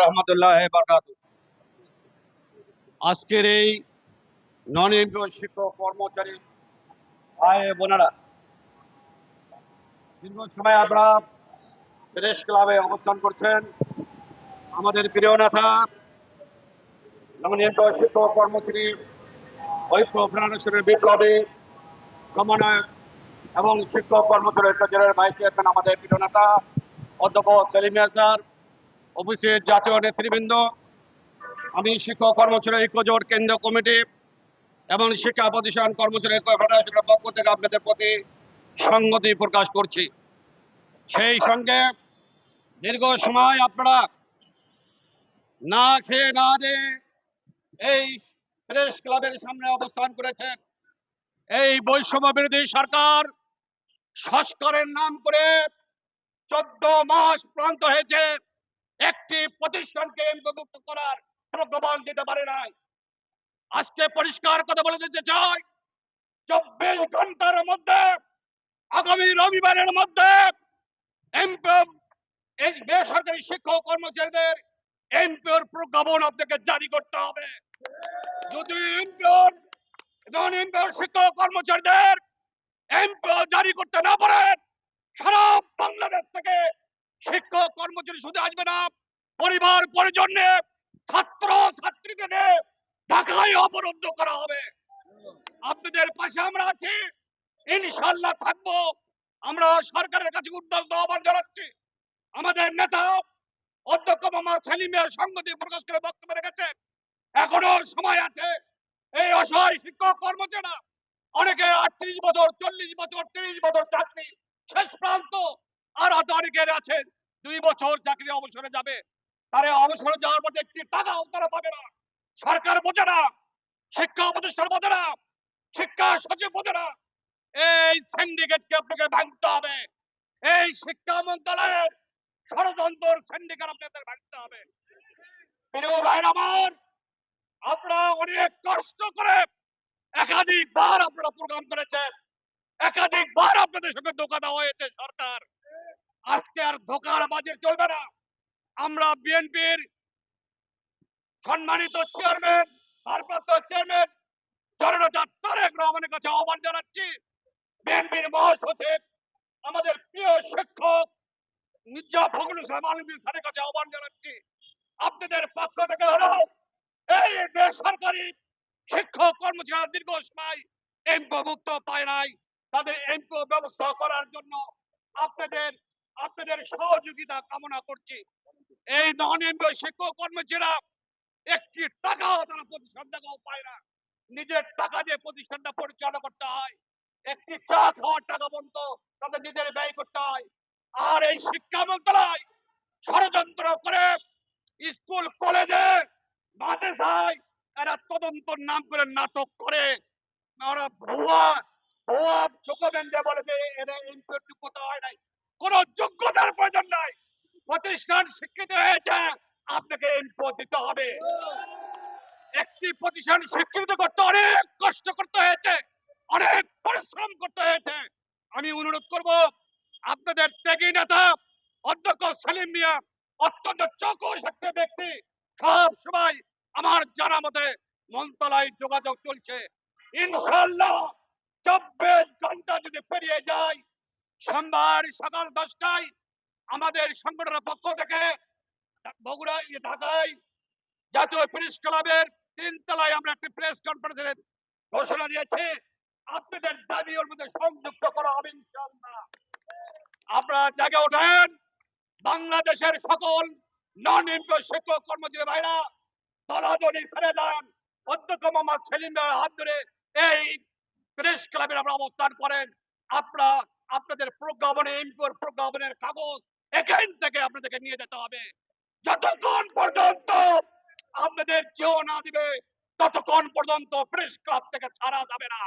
রহমতুল্লাহ বরকাত। আজকের এই নন এমপ্লয় শিক্ষক, কর্মচারী, ভাই দীর্ঘ সময় আপনারা প্রেস ক্লাবে অবস্থান করছেন। আমাদের প্রিয় নেতা নন এমপ্লয় শিক্ষক, কর্মচারী, ঐক্য ফেডারেশনের বিপ্লবী, সমন্বয়ক এবং শিক্ষক কর্মচারী ভাইস চেয়ারম্যান আমাদের প্রিয় নেতা, অধ্যক্ষ সেলিম স্যার। অফিসের জাতীয় নেতৃবৃন্দ, আমি শিক্ষক কর্মচারী ঐক্য জোট কেন্দ্রীয় কমিটি এবং শিক্ষা প্রতিষ্ঠান কর্মচারী ঐক্য ফেডারেশনের পক্ষ থেকে আপনাদের প্রতি সংগতি প্রকাশ করছি। সেই সঙ্গে দীর্ঘ সময় আপনারা না খেয়ে না দিয়ে এই প্রেস ক্লাবের সামনে অবস্থান করেছেন। এই বৈষম্য বিরোধী সরকার সংস্কারের নাম করে চোদ্দ মাস প্রান্ত হয়েছে। একটি প্রতিষ্ঠানকে এমপিভুক্ত করার প্রজ্ঞাপন দিতে পারে নাই। আজকে পরিষ্কার কথা বলে দিতে চাই, চব্বিশ ঘণ্টার মধ্যে, আগামী রবিবারের মধ্যে বেসরকারি শিক্ষক কর্মচারীদের এমপিওর প্রজ্ঞাপন আপনাকে জারি করতে হবে। যদি এমপিওর শিক্ষক কর্মচারীদের এমপিও জারি করতে না পারেন, সারা বাংলাদেশ থেকে শিক্ষক, কর্মচারী শুধু আসবে না, পরিবার পরিজন নিয়ে ছাত্র ছাত্রীদের নিয়ে ঢাকায় অবরুদ্ধ করা হবে। আপনাদের পাশে আমরা আছি। ইনশাল্লাহ থাকব। আমরা সরকারের কাছে উদ্যোগ আহ্বান জানাচ্ছি। আমাদের নেতা অধ্যক্ষ মামা সেলিমের সংগতি প্রকাশ করে বক্তব্য রেখেছে এখনও সময় আছে। এই অসহায় শিক্ষক কর্মচারীরা অনেকে আটত্রিশ বছর, চল্লিশ বছর, তিরিশ বছর চাকরি, শেষ প্রান্ত আর হয়তো অনেকের আছে দুই বছর চাকরি অবসরে যাবে। তারা অবসরে যাওয়ার পর একটি টাকাও তারা পাবে না। সরকার বোঝে না, শিক্ষা প্রতিষ্ঠান বোঝে না, শিক্ষা সচিব বোঝে না। এই সিন্ডিকেটকে আপনাকে ভাঙতে হবে। এই শিক্ষা মন্ত্রণালয়ের ষড়যন্ত্র সিন্ডিকেট আপনাদের ভাঙতে হবে। প্রিয় ভাইরা আমার, আপনারা অনেক কষ্ট করে একাধিকবার আপনারা প্রোগ্রাম করেছেন একাধিকবার আপনাদের সঙ্গে ধোকা দেওয়া হয়েছে সরকার আজকে আর বাজের চলবে না। আমরা বিএনপির সম্মানিত চেয়ারম্যান, ভারপ্রাপ্ত চেয়ারম্যান জননেতা তারেক রহমানের কাছে আহ্বান জানাচ্ছি, বিএনপির মহাসচিব, আমাদের প্রিয় শিক্ষক মির্জা ফখরুল ইসলাম আলমী স্যারের কাছে আহ্বান জানাচ্ছি। আপনাদের পক্ষ থেকে হলো, এই বেসরকারি শিক্ষক কর্মচারীরা দীর্ঘ সময় এমপিভুক্ত পায় নাই। তাদের এমপি ব্যবস্থা করার জন্য আপনাদের আপনাদের সহযোগিতা কামনা করছি। এই নন শিক্ষক কর্মচারীরা একটি টাকাও তারা প্রতিষ্ঠান টাকাও পায় না। নিজের টাকা দিয়ে প্রতিষ্ঠানটা পরিচালনা করতে হয়। একটি চা খাওয়ার টাকা পর্যন্ত তাদের নিজের ব্যয় করতে হয়। আর এই শিক্ষা মন্ত্রণালয় ষড়যন্ত্র করে স্কুল, কলেজে, মাদ্রাসায় এরা তদন্ত নাম করে নাটক করে। ওরা ভুয়া ভুয়া দিয়ে বলে যে এরা ইনপুট যোগ্যতা হয় নাই। কোন যোগ্যতার প্রয়োজন নাই। প্রতিষ্ঠান হয়েছে, আপনাকে ইনপুট দিতে হবে। একটি প্রতিষ্ঠান করতে অনেক কষ্ট করতে হয়েছে, অনেক পরিশ্রম করতে হয়েছে। আমি অনুরোধ করব, আপনাদের ত্যাগী নেতা, অধ্যক্ষ সালিম মিয়া, অত্যন্ত চৌকস একটা ব্যক্তি, সব সময় আমার জানা মতে মন্ত্রণালয় যোগাযোগ চলছে। ইনশাল্লাহ চব্বিশ ঘণ্টা যদি পেরিয়ে যায় সোমবার সকাল দশটায় আমাদের সংগঠনের পক্ষ থেকে বগুড়া ইয়ে ঢাকায় জাতীয় প্রেস ক্লাবের তিনতলায় আমরা একটি প্রেস কনফারেন্সের ঘোষণা দিয়েছি। আপনাদের দাবি ওর মধ্যে সংযুক্ত করা হবে আপনারা জায়গা ওঠেন। বাংলাদেশের সকল নন এমপি শিক্ষক কর্মচারী ভাইরা, দলাদলি ফেলে দেন। অধ্যক্ষ মোহাম্মদ সেলিম ভাইয়ের হাত ধরে এই প্রেস ক্লাবের আমরা অবস্থান করেন। আপনারা আপনাদের প্রজ্ঞাপনে এমপির প্রজ্ঞাপনের কাগজ এখান থেকে আপনাদেরকে নিয়ে যেতে হবে। যতক্ষণ পর্যন্ত আপনাদের চেয়েও না দিবে, ততক্ষণ পর্যন্ত প্রেস ক্লাব থেকে ছাড়া যাবে না।